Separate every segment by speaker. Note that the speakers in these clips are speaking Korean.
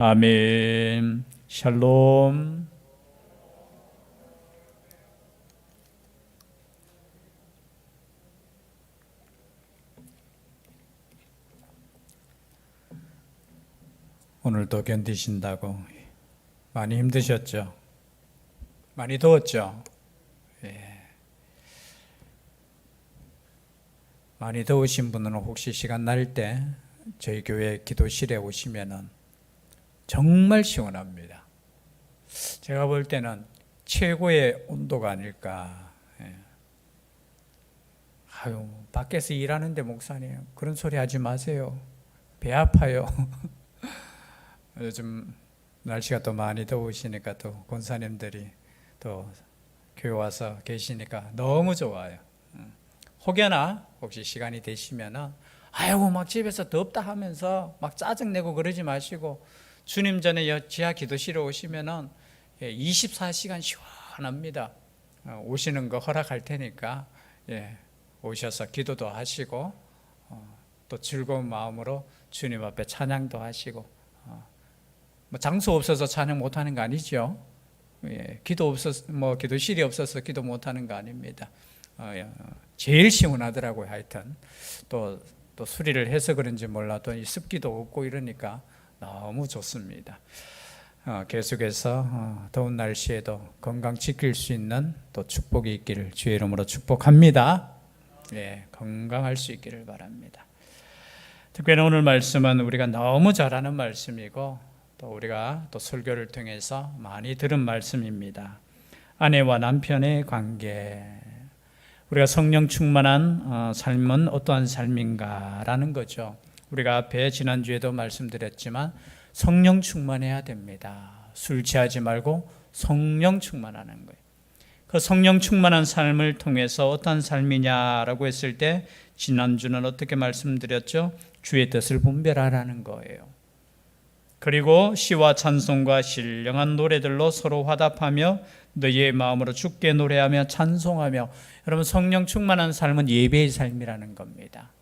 Speaker 1: 아멘. 샬롬. 오늘도 견디신다고 많이 힘드셨죠? 많이 더웠죠? 예. 많이 더우신 분은 혹시 시간 날 때 저희 교회 기도실에 오시면은 정말 시원합니다. 제가 볼 때는 최고의 온도가 아닐까. 예. 아유, 밖에서 일하는데 목사님 그런 소리 하지 마세요. 배 아파요. 요즘 날씨가 또 많이 더우시니까 또 권사님들이 또 교회 와서 계시니까 너무 좋아요. 음. 혹여나 혹시 시간이 되시면은 아이고 막 집에서 덥다 하면서 막 짜증 내고 그러지 마시고 주님 전에 여- 지하 기도실에 오시면은 24시간 시원합니다. 어, 오시는 거 허락할 테니까 예, 오셔서 기도도 하시고 어, 또 즐거운 마음으로 주님 앞에 찬양도 하시고 어, 뭐 장소 없어서 찬양 못 하는 거 아니죠? 예, 기도 없어서 뭐 기도실이 없어서 기도 못 하는 거 아닙니다. 어, 예, 어, 제일 시원하더라고요. 하여튼 또, 또 수리를 해서 그런지 몰라도 이 습기도 없고 이러니까 너무 좋습니다. 어, 계속해서 어, 더운 날씨에도 건강 지킬 수 있는 또 축복이 있기를 주의 이름으로 축복합니다. 예, 건강할 수 있기를 바랍니다. 특별히 오늘 말씀은 우리가 너무 잘 아는 말씀이고 또 우리가 또 설교를 통해서 많이 들은 말씀입니다. 아내와 남편의 관계. 우리가 성령 충만한 어, 삶은 어떠한 삶인가라는 거죠. 우리가 앞에 지난주에도 말씀드렸지만 성령 충만해야 됩니다. 술 취하지 말고 성령 충만하는 거예요. 그 성령 충만한 삶을 통해서 어떤 삶이냐라고 했을 때 지난주는 어떻게 말씀드렸죠? 주의 뜻을 분별하라는 거예요. 그리고 시와 찬송과 신령한 노래들로 서로 화답하며 너희의 마음으로 주께 노래하며 찬송하며 여러분 성령 충만한 삶은 예배의 삶이라는 겁니다.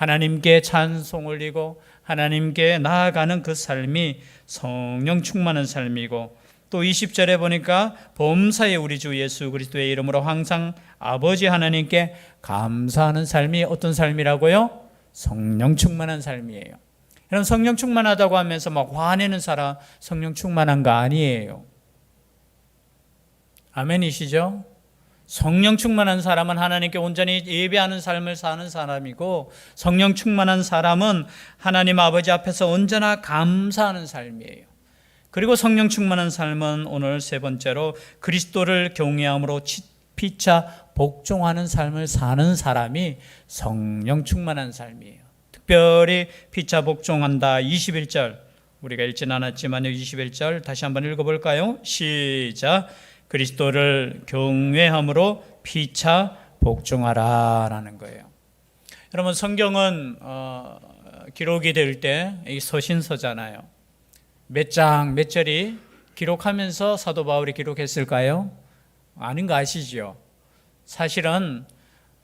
Speaker 1: 하나님께 찬송 올리고 하나님께 나아가는 그 삶이 성령 충만한 삶이고 또 20절에 보니까 범사에 우리 주 예수 그리스도의 이름으로 항상 아버지 하나님께 감사하는 삶이 어떤 삶이라고요? 성령 충만한 삶이에요. 여러분 성령 충만하다고 하면서 막 화내는 사람 성령 충만한 거 아니에요. 아멘이시죠? 성령 충만한 사람은 하나님께 온전히 예배하는 삶을 사는 사람이고 성령 충만한 사람은 하나님 아버지 앞에서 언제나 감사하는 삶이에요. 그리고 성령 충만한 삶은 오늘 세 번째로 그리스도를 경외함으로 치- 피차 복종하는 삶을 사는 사람이 성령 충만한 삶이에요. 특별히 피차 복종한다 21절 우리가 읽진 않았지만 21절 다시 한번 읽어볼까요? 시작 그리스도를 경외함으로 피차 복종하라라는 거예요. 여러분 성경은 어, 기록이 될때 서신서잖아요. 몇 장, 몇 절이 기록하면서 사도 바울이 기록했을까요? 아닌 거 아시죠? 사실은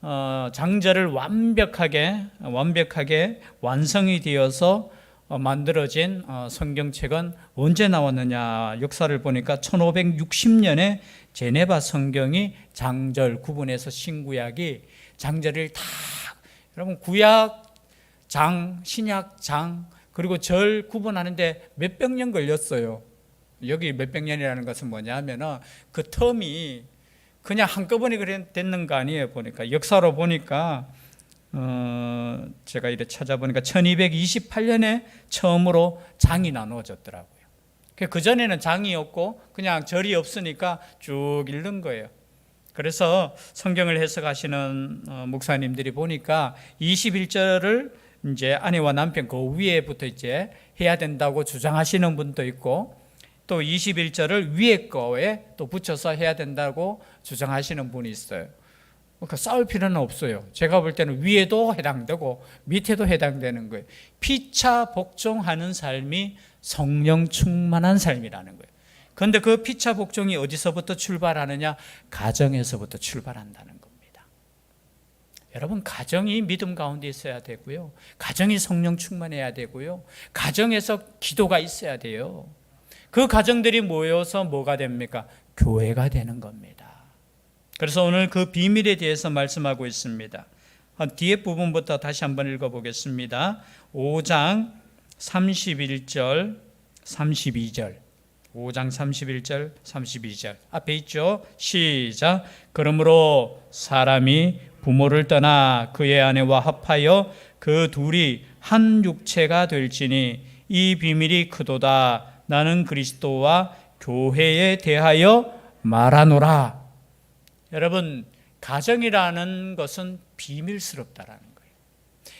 Speaker 1: 어, 장절을 완벽하게 완벽하게 완성이 되어서 어, 만들어진 어, 성경책은 언제 나왔느냐 역사를 보니까 1560년에 제네바 성경이 장절 구분해서 신구약이 장절을 다 여러분 구약 장 신약 장 그리고 절 구분하는데 몇백 년 걸렸어요. 여기 몇백 년이라는 것은 뭐냐면은 그 텀이 그냥 한꺼번에 그래 됐는 거 아니에요 보니까 역사로 보니까 어 제가 이렇게 찾아보니까 1228년에 처음으로 장이 나누어졌더라고요. 그 전에는 장이 없고 그냥 절이 없으니까 쭉 읽는 거예요. 그래서 성경을 해석하시는 어, 목사님들이 보니까 21절을 이제 아내와 남편 그 위에부터 이제 해야 된다고 주장하시는 분도 있고 또 21절을 위에 거에 또 붙여서 해야 된다고 주장하시는 분이 있어요. 그 싸울 필요는 없어요. 제가 볼 때는 위에도 해당되고 밑에도 해당되는 거예요. 피차 복종하는 삶이 성령 충만한 삶이라는 거예요. 그런데 그 피차 복종이 어디서부터 출발하느냐? 가정에서부터 출발한다는 겁니다. 여러분 가정이 믿음 가운데 있어야 되고요. 가정이 성령 충만해야 되고요. 가정에서 기도가 있어야 돼요. 그 가정들이 모여서 뭐가 됩니까? 교회가 되는 겁니다. 그래서 오늘 그 비밀에 대해서 말씀하고 있습니다. 한 뒤에 부분부터 다시 한번 읽어보겠습니다. 5장 31절, 32절. 5장 31절, 32절. 앞에 있죠? 시작. 그러므로 사람이 부모를 떠나 그의 아내와 합하여 그 둘이 한 육체가 될지니 이 비밀이 크도다. 나는 그리스도와 교회에 대하여 말하노라. 여러분, 가정이라는 것은 비밀스럽다라는 거예요.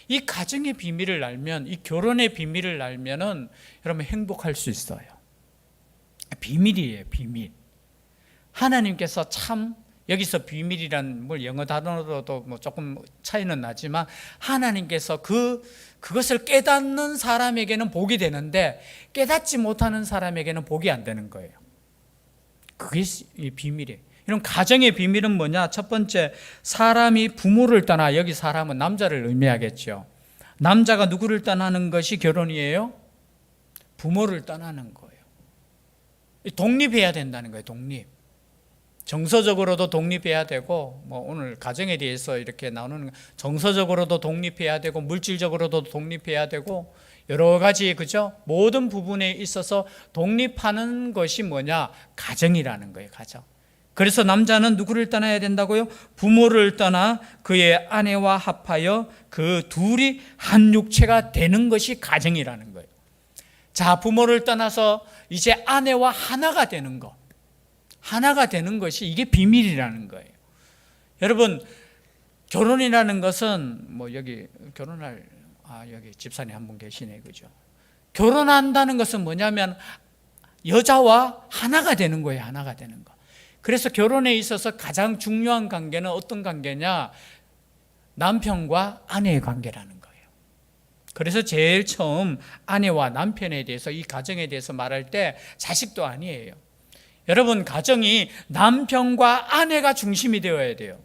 Speaker 1: 이 가정의 비밀을 알면, 이 결혼의 비밀을 알면은 여러분 행복할 수 있어요. 비밀이에요, 비밀. 하나님께서 참 여기서 비밀이란 뭘 영어 단어로도 뭐 조금 차이는 나지만 하나님께서 그 그것을 깨닫는 사람에게는 복이 되는데 깨닫지 못하는 사람에게는 복이 안 되는 거예요. 그게 이 비밀이에요. 이런 가정의 비밀은 뭐냐? 첫 번째, 사람이 부모를 떠나 여기 사람은 남자를 의미하겠죠. 남자가 누구를 떠나는 것이 결혼이에요? 부모를 떠나는 거예요. 독립해야 된다는 거예요. 독립. 정서적으로도 독립해야 되고 뭐 오늘 가정에 대해서 이렇게 나오는 정서적으로도 독립해야 되고 물질적으로도 독립해야 되고 여러 가지 그죠? 모든 부분에 있어서 독립하는 것이 뭐냐? 가정이라는 거예요. 가정. 그래서 남자는 누구를 떠나야 된다고요? 부모를 떠나 그의 아내와 합하여 그 둘이 한 육체가 되는 것이 가정이라는 거예요. 자, 부모를 떠나서 이제 아내와 하나가 되는 것. 하나가 되는 것이 이게 비밀이라는 거예요. 여러분, 결혼이라는 것은 뭐 여기 결혼할 아 여기 집사님 한 분 계시네 그죠? 결혼한다는 것은 뭐냐면 여자와 하나가 되는 거예요. 하나가 되는 거. 그래서 결혼에 있어서 가장 중요한 관계는 어떤 관계냐? 남편과 아내의 관계라는 거예요. 그래서 제일 처음 아내와 남편에 대해서 이 가정에 대해서 말할 때 자식도 아니에요. 여러분, 가정이 남편과 아내가 중심이 되어야 돼요.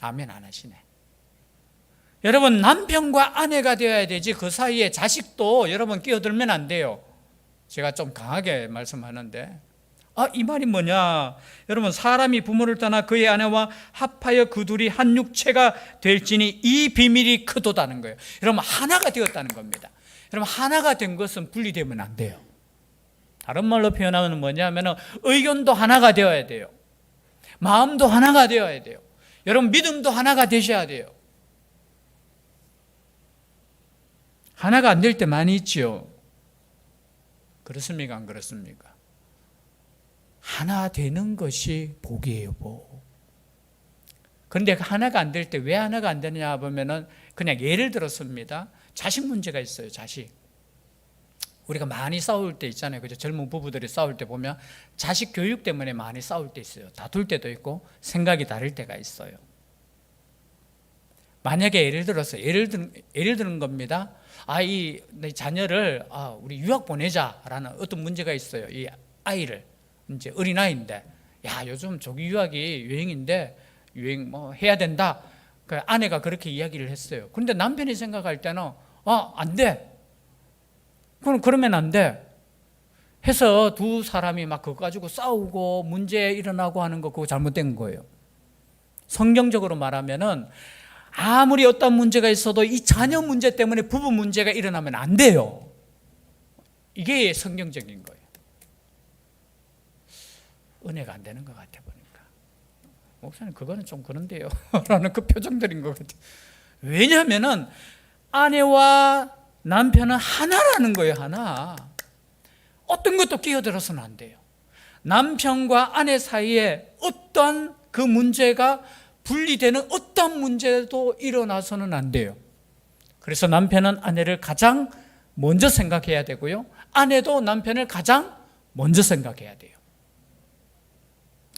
Speaker 1: 아멘 안 하시네. 여러분, 남편과 아내가 되어야 되지 그 사이에 자식도 여러분 끼어들면 안 돼요. 제가 좀 강하게 말씀하는데. 아, 이 말이 뭐냐? 여러분, 사람이 부모를 떠나 그의 아내와 합하여 그 둘이 한 육체가 될지니 이 비밀이 크도다는 거예요. 여러분, 하나가 되었다는 겁니다. 여러분, 하나가 된 것은 분리되면 안 돼요. 다른 말로 표현하면 뭐냐면 의견도 하나가 되어야 돼요. 마음도 하나가 되어야 돼요. 여러분, 믿음도 하나가 되셔야 돼요. 하나가 안 될 때 많이 있지요. 그렇습니까? 안 그렇습니까? 하나 되는 것이 복이에요, 복. 그런데 하나가 안 될 때 왜 하나가 안 되느냐 보면은 그냥 예를 들었습니다. 자식 문제가 있어요, 자식. 우리가 많이 싸울 때 있잖아요. 그죠? 젊은 부부들이 싸울 때 보면 자식 교육 때문에 많이 싸울 때 있어요. 다툴 때도 있고 생각이 다를 때가 있어요. 만약에 예를 들어서 예를 든 예를 드는 겁니다. 아, 이 자녀를 아, 우리 유학 보내자라는 어떤 문제가 있어요. 이 아이를 이제 어린 아이인데 야 요즘 조기 유학이 유행인데 유행 뭐 해야 된다. 그 아내가 그렇게 이야기를 했어요. 그런데 남편이 생각할 때는 아안 돼. 그럼 그러면 안 돼. 해서 두 사람이 막 그거 가지고 싸우고 문제 일어나고 하는 거 그거 잘못된 거예요. 성경적으로 말하면은 아무리 어떤 문제가 있어도 이 자녀 문제 때문에 부부 문제가 일어나면 안 돼요. 이게 성경적인 거예요. 은혜가 안 되는 것 같아 보니까. 목사님 그거는 좀 그런데요. 라는 그 표정들인 것 같아요. 왜냐하면은 아내와 남편은 하나라는 거예요, 하나. 어떤 것도 끼어들어서는 안 돼요. 남편과 아내 사이에 어떤 그 문제가 분리되는 어떤 문제도 일어나서는 안 돼요. 그래서 남편은 아내를 가장 먼저 생각해야 되고요. 아내도 남편을 가장 먼저 생각해야 돼요.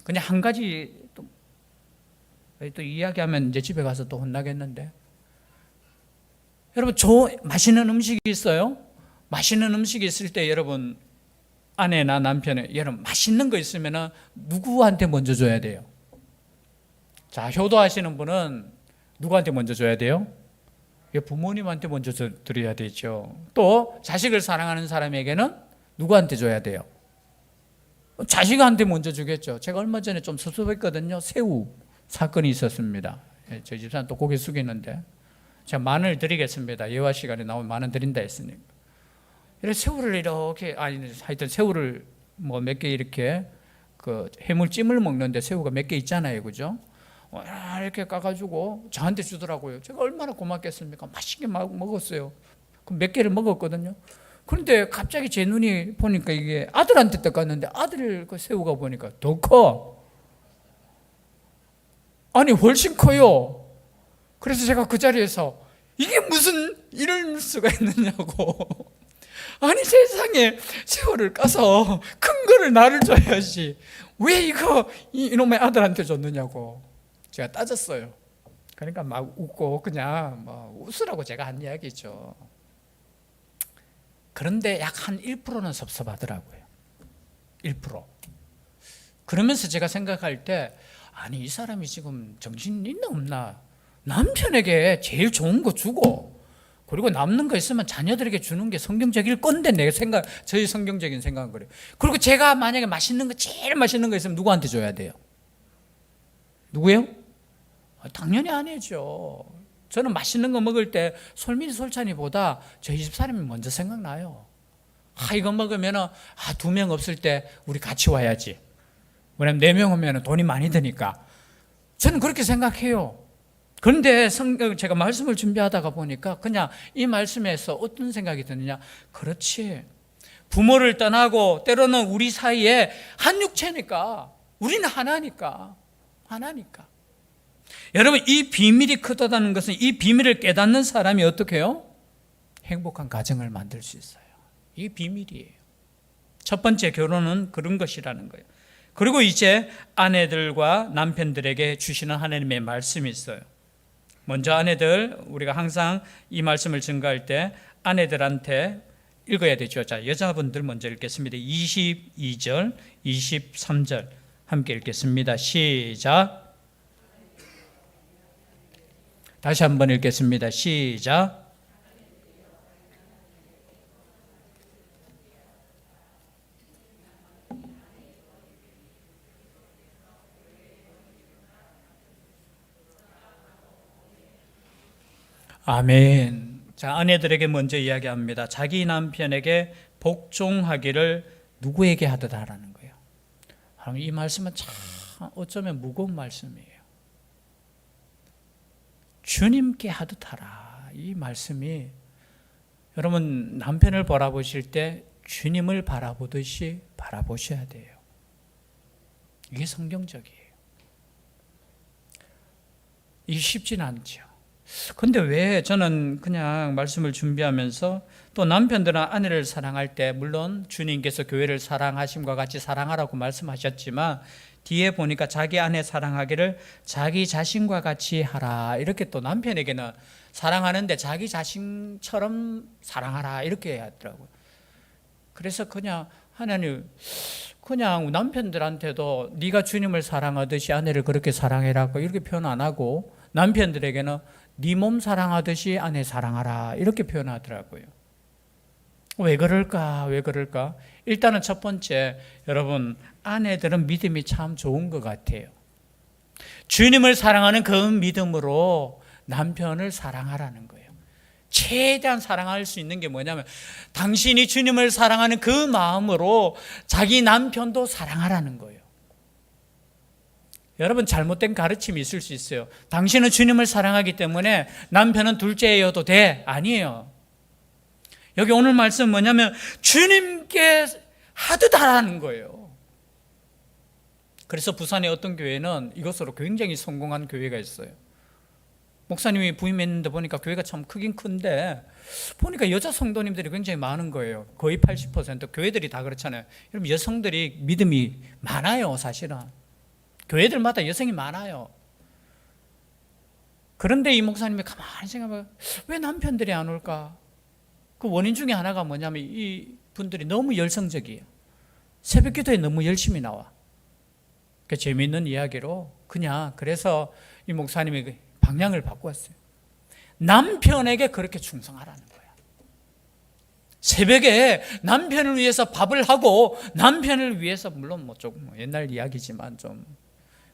Speaker 1: 그냥 한 가지 또, 또 이야기하면 이제 집에 가서 또 혼나겠는데. 여러분, 저 맛있는 음식이 있어요? 맛있는 음식이 있을 때 여러분, 아내나 남편에 여러분 맛있는 거 있으면 누구한테 먼저 줘야 돼요? 자, 효도하시는 분은 누구한테 먼저 줘야 돼요? 부모님한테 먼저 줘- 드려야 되죠. 또 자식을 사랑하는 사람에게는 누구한테 줘야 돼요? 자식한테 먼저 주겠죠. 제가 얼마 전에 좀 섭섭했거든요. 새우 사건이 있었습니다. 예, 저희 집사람 또 고개 숙이는데 제가 만을 드리겠습니다. 예화 시간에 나오면 만원 드린다 했으니까. 이렇게 새우를 이렇게 아니 하여튼 새우를 뭐 몇 개 이렇게 그 해물찜을 먹는데 새우가 몇 개 있잖아요, 그죠? 어, 이렇게 까가지고 저한테 주더라고요. 제가 얼마나 고맙겠습니까? 맛있게 막 먹었어요. 그럼 몇 개를 먹었거든요. 그런데 갑자기 제 눈이 보니까 이게 아들한테 떠갔는데 아들 그 새우가 보니까 더 커. 아니 훨씬 커요. 그래서 제가 그 자리에서 이게 무슨 이럴 수가 있느냐고. 아니 세상에 새우를 까서 큰 거를 나를 줘야지 왜 이거 이- 이놈의 아들한테 줬느냐고 제가 따졌어요. 그러니까 막 웃고 그냥 뭐 웃으라고 제가 한 이야기죠. 그런데 약 한 1%는 섭섭하더라고요. 1%. 그러면서 제가 생각할 때 아니 이 사람이 지금 정신 있나 없나 남편에게 제일 좋은 거 주고 그리고 남는 거 있으면 자녀들에게 주는 게 성경적일 건데 내가 생각 저희 성경적인 생각은 그래요. 그리고 제가 만약에 맛있는 거 제일 맛있는 거 있으면 누구한테 줘야 돼요? 누구예요? 아, 당연히 아니죠. 저는 맛있는 거 먹을 때 솔민이 솔찬이보다 저희 집 사람이 먼저 생각나요. 아 이거 먹으면은 아두 명 없을 때 우리 같이 와야지. 왜냐면 네 명 오면 돈이 많이 드니까. 저는 그렇게 생각해요. 그런데 성, 제가 말씀을 준비하다가 보니까 그냥 이 말씀에서 어떤 생각이 드느냐. 그렇지. 부모를 떠나고 때로는 우리 사이에 한 육체니까 우리는 하나니까. 하나니까. 여러분 이 비밀이 크다는 것은 이 비밀을 깨닫는 사람이 어떻게 해요? 행복한 가정을 만들 수 있어요. 이 비밀이에요. 첫 번째 결혼은 그런 것이라는 거예요. 그리고 이제 아내들과 남편들에게 주시는 하나님의 말씀이 있어요. 먼저 아내들 우리가 항상 이 말씀을 증가할 때 아내들한테 읽어야 되죠. 자, 여자분들 먼저 읽겠습니다. 22절, 23절 함께 읽겠습니다. 시작. 다시 한번 읽겠습니다. 시작. 아멘. 자, 아내들에게 먼저 이야기합니다. 자기 남편에게 복종하기를 누구에게 하듯 하라는 거예요. 여러분, 이 말씀은 참 어쩌면 무거운 말씀이에요. 주님께 하듯 하라. 이 말씀이 여러분 남편을 바라보실 때 주님을 바라보듯이 바라보셔야 돼요. 이게 성경적이에요. 이게 쉽진 않죠. 근데 왜 저는 그냥 말씀을 준비하면서 또 남편들은 아내를 사랑할 때 물론 주님께서 교회를 사랑하심과 같이 사랑하라고 말씀하셨지만 뒤에 보니까 자기 아내 사랑하기를 자기 자신과 같이 하라 이렇게 또 남편에게는 사랑하는데 자기 자신처럼 사랑하라 이렇게 하더라고요. 그래서 그냥 하나님 그냥 남편들한테도 네가 주님을 사랑하듯이 아내를 그렇게 사랑해라고 이렇게 표현 안 하고 남편들에게는 네 몸 사랑하듯이 아내 사랑하라 이렇게 표현하더라고요. 왜 그럴까? 왜 그럴까? 일단은 첫 번째 여러분 아내들은 믿음이 참 좋은 것 같아요. 주님을 사랑하는 그 믿음으로 남편을 사랑하라는 거예요. 최대한 사랑할 수 있는 게 뭐냐면 당신이 주님을 사랑하는 그 마음으로 자기 남편도 사랑하라는 거예요. 여러분 잘못된 가르침이 있을 수 있어요. 당신은 주님을 사랑하기 때문에 남편은 둘째여도 돼. 아니에요. 여기 오늘 말씀 뭐냐면 주님께 하듯 하라는 거예요. 그래서 부산의 어떤 교회는 이것으로 굉장히 성공한 교회가 있어요. 목사님이 부임했는데 보니까 교회가 참 크긴 큰데 보니까 여자 성도님들이 굉장히 많은 거예요. 거의 80% 교회들이 다 그렇잖아요. 여러분 여성들이 믿음이 많아요, 사실은. 교회들마다 여성이 많아요. 그런데 이 목사님이 가만히 생각하면 왜 남편들이 안 올까? 그 원인 중에 하나가 뭐냐면 이 분들이 너무 열성적이에요. 새벽 기도에 너무 열심히 나와. 그 재미있는 이야기로 그냥 그래서 이 목사님이 그 방향을 바꾸었어요. 남편에게 그렇게 충성하라는 거야. 새벽에 남편을 위해서 밥을 하고 남편을 위해서 물론 뭐 조금 뭐 옛날 이야기지만 좀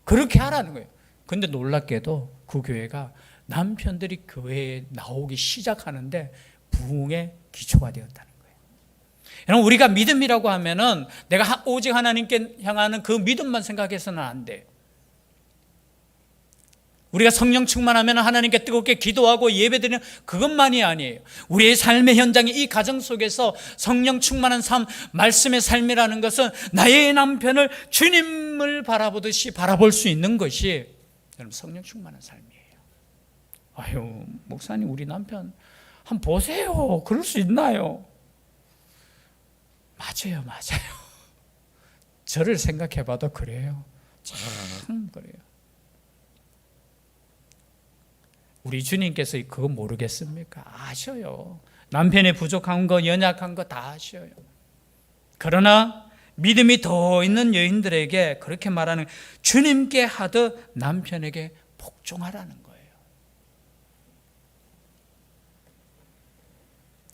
Speaker 1: 그렇게 하라는 거예요. 근데 놀랍게도 그 교회가 남편들이 교회에 나오기 시작하는데 부흥의 기초가 되었다는 거예요. 여러분 우리가 믿음이라고 하면은 내가 하- 오직 하나님께 향하는 그 믿음만 생각해서는 안 돼. 우리가 성령 충만하면 하나님께 뜨겁게 기도하고 예배드리는 그것만이 아니에요. 우리의 삶의 현장에 이 가정 속에서 성령 충만한 삶, 말씀의 삶이라는 것은 나의 남편을 주님을 바라보듯이 바라볼 수 있는 것이 여러분 성령 충만한 삶이에요. 아유, 목사님 우리 남편 한번 보세요. 그럴 수 있나요? 맞아요, 맞아요. 저를 생각해 봐도 그래요. 참 그래요. 우리 주님께서 그거 모르겠습니까? 아셔요. 남편의 부족한 거, 연약한 거 다 아셔요. 그러나 믿음이 더 있는 여인들에게 그렇게 말하는 주님께 하듯 남편에게 복종하라는 거예요.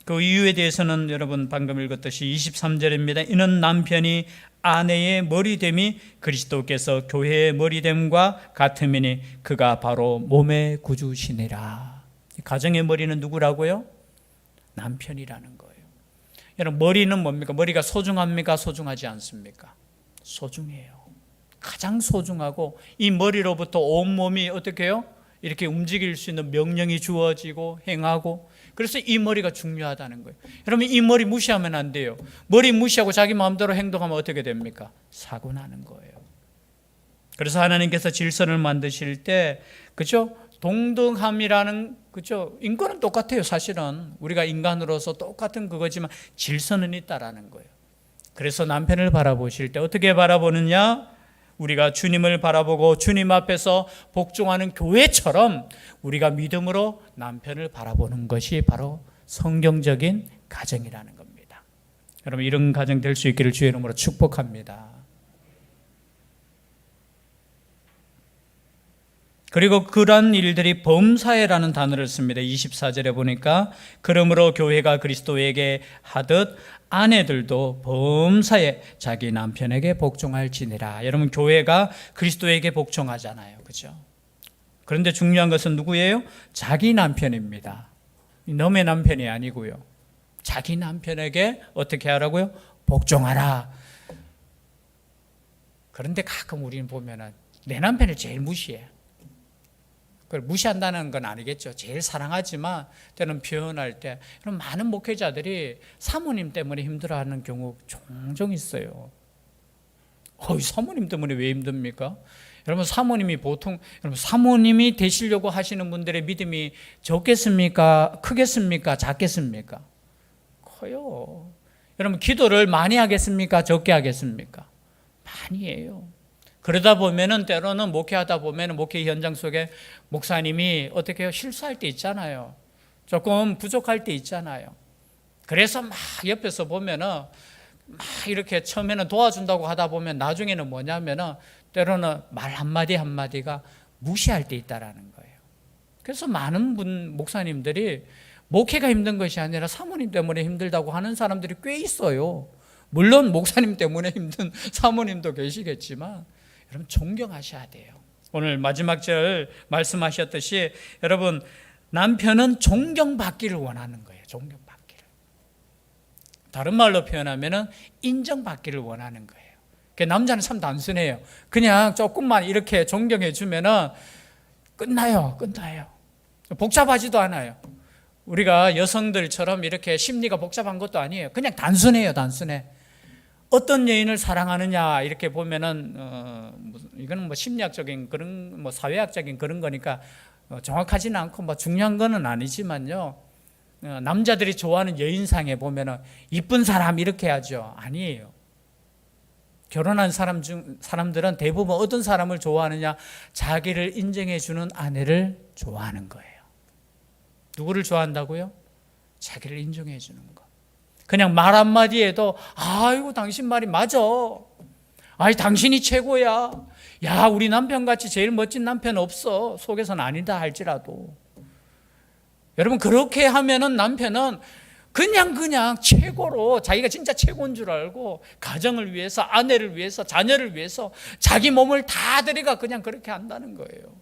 Speaker 1: 그 이유에 대해서는 여러분 방금 읽었듯이 23절입니다. 이는 남편이 아내의 머리됨이 그리스도께서 교회의 머리됨과 같음이니 그가 바로 몸의 구주시니라. 가정의 머리는 누구라고요? 남편이라는 거예요. 여러분 머리는 뭡니까? 머리가 소중합니까? 소중하지 않습니까? 소중해요. 가장 소중하고 이 머리로부터 온 몸이 어떻게 해요? 이렇게 움직일 수 있는 명령이 주어지고 행하고 그래서 이 머리가 중요하다는 거예요. 여러분 이 머리 무시하면 안 돼요. 머리 무시하고 자기 마음대로 행동하면 어떻게 됩니까? 사고 나는 거예요. 그래서 하나님께서 질서를 만드실 때 그죠? 동등함이라는 그죠? 인권은 똑같아요. 사실은 우리가 인간으로서 똑같은 그거지만 질서는 있다라는 거예요. 그래서 남편을 바라보실 때 어떻게 바라보느냐? 우리가 주님을 바라보고 주님 앞에서 복종하는 교회처럼 우리가 믿음으로 남편을 바라보는 것이 바로 성경적인 가정이라는 겁니다. 여러분 이런 가정 될 수 있기를 주의 이름으로 축복합니다. 그리고 그런 일들이 범사에라는 단어를 씁니다. 24절에 보니까 그러므로 교회가 그리스도에게 하듯 아내들도 범사에 자기 남편에게 복종할지니라. 여러분 교회가 그리스도에게 복종하잖아요. 그죠? 그런데 중요한 것은 누구예요? 자기 남편입니다. 너의 남편이 아니고요. 자기 남편에게 어떻게 하라고요? 복종하라. 그런데 가끔 우리는 보면은 내 남편을 제일 무시해. 그걸 무시한다는 건 아니겠죠. 제일 사랑하지만 때는 표현할 때 이런 많은 목회자들이 사모님 때문에 힘들어하는 경우 종종 있어요. 어이 사모님 때문에 왜 힘듭니까? 여러분 사모님이 보통 여러분 사모님이 되시려고 하시는 분들의 믿음이 적겠습니까? 크겠습니까? 작겠습니까? 커요. 여러분 기도를 많이 하겠습니까? 적게 하겠습니까? 많이 해요. 그러다 보면은 때로는 목회하다 보면은 목회 현장 속에 목사님이 어떻게 해요? 실수할 때 있잖아요. 조금 부족할 때 있잖아요. 그래서 막 옆에서 보면은 막 이렇게 처음에는 도와준다고 하다 보면 나중에는 뭐냐면은 때로는 말 한마디 한마디가 무시할 때 있다라는 거예요. 그래서 많은 분 목사님들이 목회가 힘든 것이 아니라 사모님 때문에 힘들다고 하는 사람들이 꽤 있어요. 물론 목사님 때문에 힘든 사모님도 계시겠지만 여러분 존경하셔야 돼요. 오늘 마지막 절 말씀하셨듯이 여러분 남편은 존경받기를 원하는 거예요. 존경받기를. 다른 말로 표현하면은 인정받기를 원하는 거예요. 그 남자는 참 단순해요. 그냥 조금만 이렇게 존경해 주면은 끝나요. 끝나요. 복잡하지도 않아요. 우리가 여성들처럼 이렇게 심리가 복잡한 것도 아니에요. 그냥 단순해요. 단순해. 어떤 여인을 사랑하느냐 이렇게 보면은 어, 이거는 뭐 심리학적인 그런 뭐 사회학적인 그런 거니까 어, 정확하지는 않고 뭐 중요한 거는 아니지만요. 어, 남자들이 좋아하는 여인상에 보면은 이쁜 사람 이렇게 하죠. 아니에요. 결혼한 사람 중 사람들은 대부분 어떤 사람을 좋아하느냐? 자기를 인정해 주는 아내를 좋아하는 거예요. 누구를 좋아한다고요? 자기를 인정해 주는 거. 그냥 말 한마디에도 아이고 당신 말이 맞아. 아이 당신이 최고야. 야, 우리 남편같이 제일 멋진 남편 없어. 속에서는 아니다 할지라도. 여러분, 그렇게 하면은 남편은 그냥 그냥 최고로 자기가 진짜 최고인 줄 알고 가정을 위해서 아내를 위해서 자녀를 위해서 자기 몸을 다 들이가 그냥 그렇게 한다는 거예요.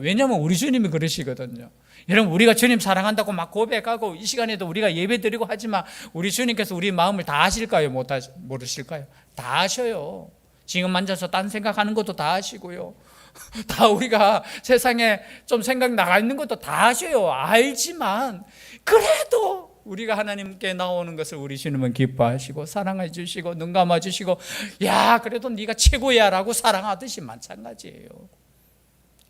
Speaker 1: 왜냐하면 우리 주님이 그러시거든요. 여러분 우리가 주님 사랑한다고 막 고백하고 이 시간에도 우리가 예배드리고 하지만 우리 주님께서 우리 마음을 다 아실까요? 못 하, 모르실까요? 다 아셔요. 지금 만져서 딴 생각하는 것도 다 아시고요. 다 우리가 세상에 좀 생각 나가 있는 것도 다 아셔요. 알지만 그래도 우리가 하나님께 나오는 것을 우리 주님은 기뻐하시고 사랑해 주시고 눈 감아 주시고 야 그래도 네가 최고야라고 사랑하듯이 마찬가지예요.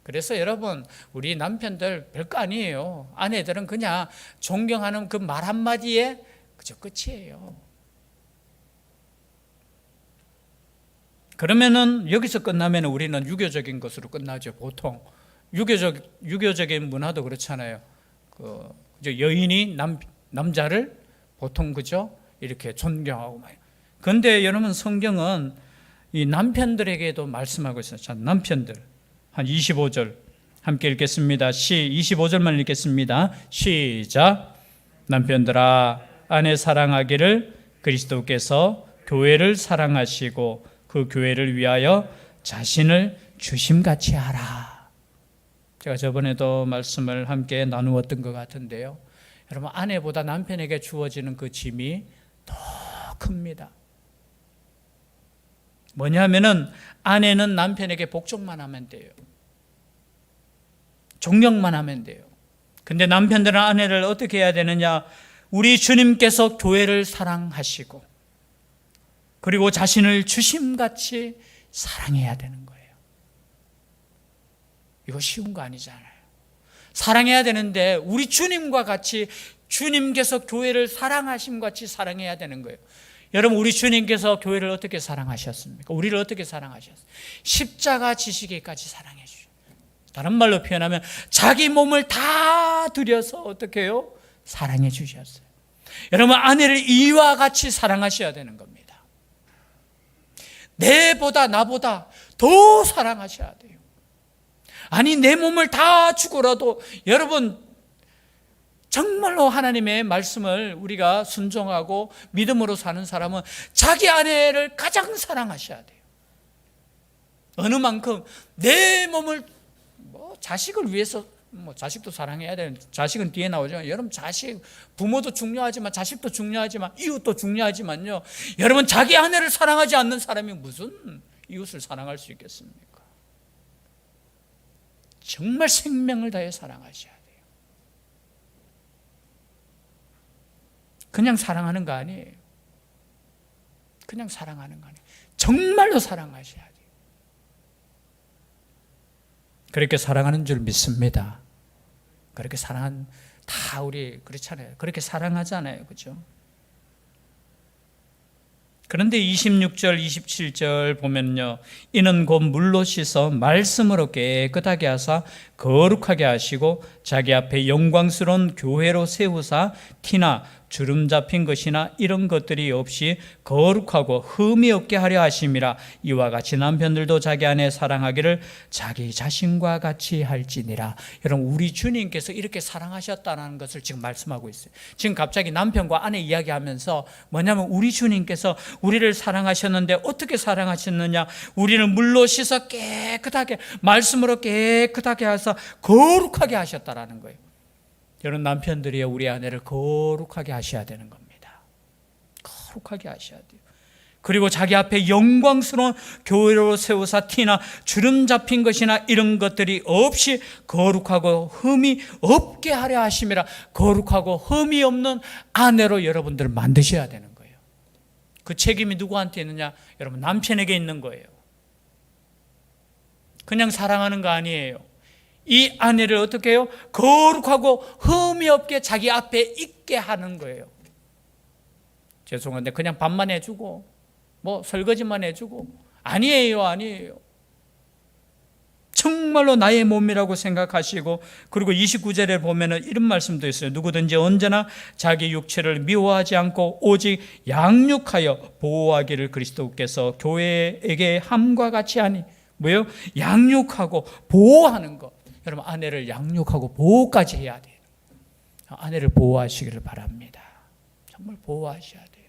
Speaker 1: 그래서 여러분 우리 남편들 별거 아니에요. 아내들은 그냥 존경하는 그 말 한마디에 그저 끝이에요. 그러면은 여기서 끝나면 우리는 유교적인 것으로 끝나죠. 보통 유교적 유교적인 문화도 그렇잖아요. 그? 여인이 남 남자를 보통 그죠 이렇게 존경하고 막. 근데 여러분 성경은 이 남편들에게도 말씀하고 있어요. 자, 남편들 한 25절 함께 읽겠습니다. 시 25절만 읽겠습니다. 시작. 남편들아 아내 사랑하기를 그리스도께서 교회를 사랑하시고 그 교회를 위하여 자신을 주심같이 하라. 제가 저번에도 말씀을 함께 나누었던 것 같은데요. 여러분 아내보다 남편에게 주어지는 그 짐이 더 큽니다. 뭐냐면은 아내는 남편에게 복종만 하면 돼요. 존경만 하면 돼요. 근데 남편들은 아내를 어떻게 해야 되느냐? 우리 주님께서 교회를 사랑하시고 그리고 자신을 주심같이 사랑해야 되는 거예요. 이거 쉬운 거 아니잖아요. 사랑해야 되는데 우리 주님과 같이 주님께서 교회를 사랑하심 같이 사랑해야 되는 거예요. 여러분 우리 주님께서 교회를 어떻게 사랑하셨습니까? 우리를 어떻게 사랑하셨어요? 십자가 지시기까지 사랑해 주셨어요. 다른 말로 표현하면 자기 몸을 다 들여서 어떻게 해요? 사랑해 주셨어요. 여러분 아내를 이와 같이 사랑하셔야 되는 겁니다. 내보다 나보다 더 사랑하셔야 돼요. 아니 내 몸을 다 주고라도 여러분 정말로 하나님의 말씀을 우리가 순종하고 믿음으로 사는 사람은 자기 아내를 가장 사랑하셔야 돼요. 어느 만큼 내 몸을 뭐 자식을 위해서 뭐 자식도 사랑해야 되는 자식은 뒤에 나오죠. 여러분 자식 부모도 중요하지만 자식도 중요하지만 이웃도 중요하지만요. 여러분 자기 아내를 사랑하지 않는 사람이 무슨 이웃을 사랑할 수 있겠습니까? 정말 생명을 다해 사랑하셔야 돼요. 그냥 사랑하는 거 아니에요. 그냥 사랑하는 거 아니에요. 정말로 사랑하셔야 돼요. 그렇게 사랑하는 줄 믿습니다. 그렇게 사랑한 다 우리 그렇잖아요. 그렇게 사랑하잖아요. 그죠? 그런데 26절, 27절 보면요. 이는 곧 물로 씻어 말씀으로 깨끗하게 하사 거룩하게 하시고 자기 앞에 영광스러운 교회로 세우사 티나 주름 잡힌 것이나 이런 것들이 없이 거룩하고 흠이 없게 하려 하심이라 이와 같이 남편들도 자기 아내 사랑하기를 자기 자신과 같이 할지니라. 여러분 우리 주님께서 이렇게 사랑하셨다는 것을 지금 말씀하고 있어요. 지금 갑자기 남편과 아내 이야기하면서 뭐냐면 우리 주님께서 우리를 사랑하셨는데 어떻게 사랑하셨느냐? 우리를 물로 씻어 깨끗하게 말씀으로 깨끗하게 하사 거룩하게 하셨다라는 거예요 여러분 남편들이 우리 아내를 거룩하게 하셔야 되는 겁니다. 거룩하게 하셔야 돼요. 그리고 자기 앞에 영광스러운 교회로 세우사 티나 주름 잡힌 것이나 이런 것들이 없이 거룩하고 흠이 없게 하려 하심이라 거룩하고 흠이 없는 아내로 여러분들을 만드셔야 되는 거예요. 그 책임이 누구한테 있느냐? 여러분 남편에게 있는 거예요. 그냥 사랑하는 거 아니에요. 이 아내를 어떻게 해요? 거룩하고 흠이 없게 자기 앞에 있게 하는 거예요. 죄송한데 그냥 밥만 해주고 뭐 설거지만 해주고 아니에요, 아니에요. 정말로 나의 몸이라고 생각하시고 그리고 29절에 보면은 이런 말씀도 있어요. 누구든지 언제나 자기 육체를 미워하지 않고 오직 양육하여 보호하기를 그리스도께서 교회에게 함과 같이 하니 뭐요? 양육하고 보호하는 것. 여러분 아내를 양육하고 보호까지 해야 돼요. 아내를 보호하시기를 바랍니다. 정말 보호하셔야 돼요.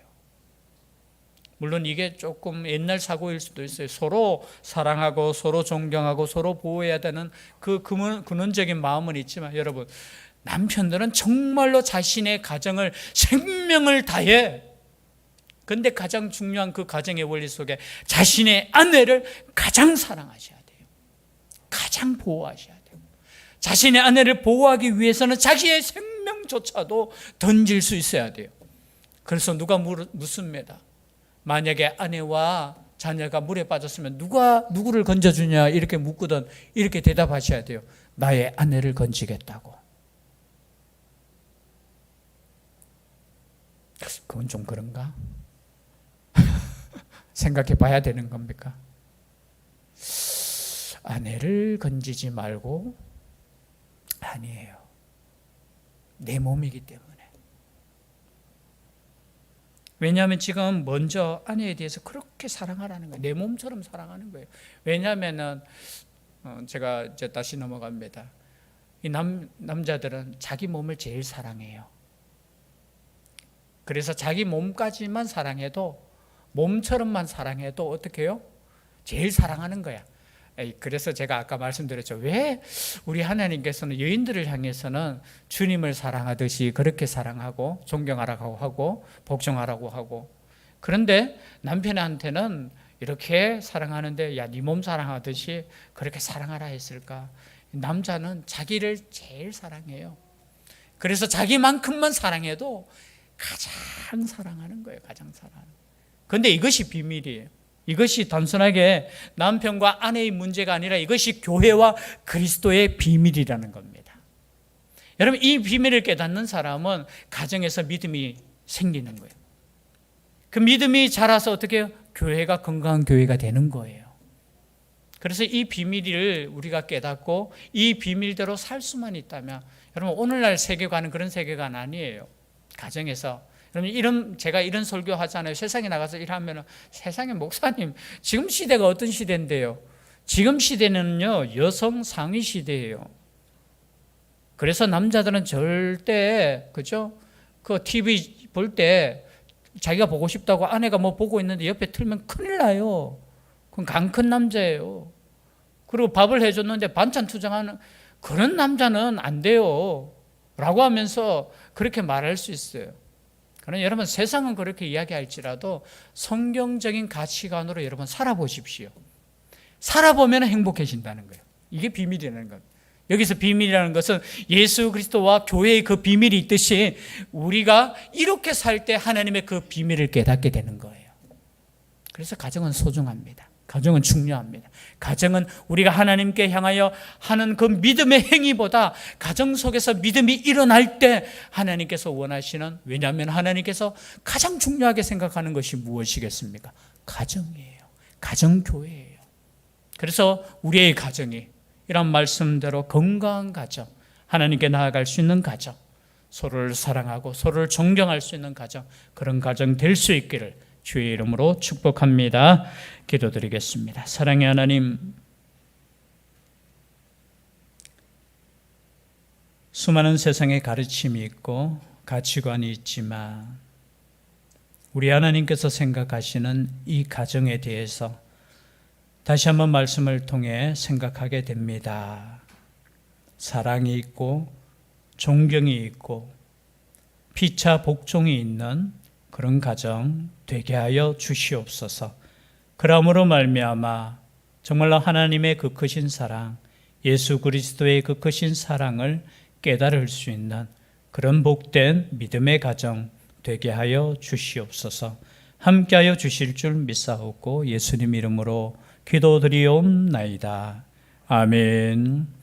Speaker 1: 물론 이게 조금 옛날 사고일 수도 있어요. 서로 사랑하고 서로 존경하고 서로 보호해야 되는 그 근원, 근원적인 마음은 있지만 여러분 남편들은 정말로 자신의 가정을 생명을 다해 근데 가장 중요한 그 가정의 원리 속에 자신의 아내를 가장 사랑하셔야 돼요. 가장 보호하셔야 돼요. 자신의 아내를 보호하기 위해서는 자기의 생명조차도 던질 수 있어야 돼요. 그래서 누가 묻습니다. 만약에 아내와 자녀가 물에 빠졌으면 누가 누구를 건져주냐 이렇게 묻거든 이렇게 대답하셔야 돼요. 나의 아내를 건지겠다고. 그건 좀 그런가? 생각해 봐야 되는 겁니까? 아내를 건지지 말고 아니에요. 내 몸이기 때문에. 왜냐하면 지금 먼저 아내에 대해서 그렇게 사랑하라는 거예요. 내 몸처럼 사랑하는 거예요. 왜냐하면은 어, 제가 이제 다시 넘어갑니다. 이 남, 남자들은 자기 몸을 제일 사랑해요. 그래서 자기 몸까지만 사랑해도 몸처럼만 사랑해도 어떻게 해요? 제일 사랑하는 거야. 그래서 제가 아까 말씀드렸죠. 왜 우리 하나님께서는 여인들을 향해서는 주님을 사랑하듯이 그렇게 사랑하고 존경하라고 하고 복종하라고 하고 그런데 남편한테는 이렇게 사랑하는데 야 네 몸 사랑하듯이 그렇게 사랑하라 했을까? 남자는 자기를 제일 사랑해요. 그래서 자기만큼만 사랑해도 가장 사랑하는 거예요. 가장 사랑하는. 근데 이것이 비밀이에요. 이것이 단순하게 남편과 아내의 문제가 아니라 이것이 교회와 그리스도의 비밀이라는 겁니다. 여러분, 이 비밀을 깨닫는 사람은 가정에서 믿음이 생기는 거예요. 그 믿음이 자라서 어떻게? 교회가 건강한 교회가 되는 거예요. 그래서 이 비밀을 우리가 깨닫고 이 비밀대로 살 수만 있다면 여러분 오늘날 세계관은 그런 세계관 아니에요. 가정에서 여러분 이런 제가 이런 설교 하잖아요. 세상에 나가서 일하면 세상에 목사님 지금 시대가 어떤 시대인데요? 지금 시대는요 여성 상위 시대예요. 그래서 남자들은 절대 그죠? 그 TV 볼 때 자기가 보고 싶다고 아내가 뭐 보고 있는데 옆에 틀면 큰일 나요. 그건 강큰 남자예요. 그리고 밥을 해줬는데 반찬 투정하는 그런 남자는 안 돼요. 라고 하면서 그렇게 말할 수 있어요. 그러나 여러분 세상은 그렇게 이야기할지라도 성경적인 가치관으로 여러분 살아보십시오. 살아보면 행복해진다는 거예요. 이게 비밀이라는 것. 여기서 비밀이라는 것은 예수 그리스도와 교회의 그 비밀이 있듯이 우리가 이렇게 살 때 하나님의 그 비밀을 깨닫게 되는 거예요. 그래서 가정은 소중합니다. 가정은 중요합니다. 가정은 우리가 하나님께 향하여 하는 그 믿음의 행위보다 가정 속에서 믿음이 일어날 때 하나님께서 원하시는 왜냐하면 하나님께서 가장 중요하게 생각하는 것이 무엇이겠습니까? 가정이에요. 가정 교회예요. 그래서 우리의 가정이 이런 말씀대로 건강한 가정, 하나님께 나아갈 수 있는 가정, 서로를 사랑하고 서로를 존경할 수 있는 가정, 그런 가정 될 수 있기를 주의 이름으로 축복합니다. 기도드리겠습니다. 사랑의 하나님, 수많은 세상에 가르침이 있고 가치관이 있지만 우리 하나님께서 생각하시는 이 가정에 대해서 다시 한번 말씀을 통해 생각하게 됩니다. 사랑이 있고 존경이 있고 피차 복종이 있는 그런 가정 되게 하여 주시옵소서. 그러므로 말미암아 정말로 하나님의 그 크신 사랑, 예수 그리스도의 그 크신 사랑을 깨달을 수 있는 그런 복된 믿음의 가정 되게 하여 주시옵소서. 함께하여 주실 줄 믿사옵고 예수님 이름으로 기도드리옵나이다. 아멘.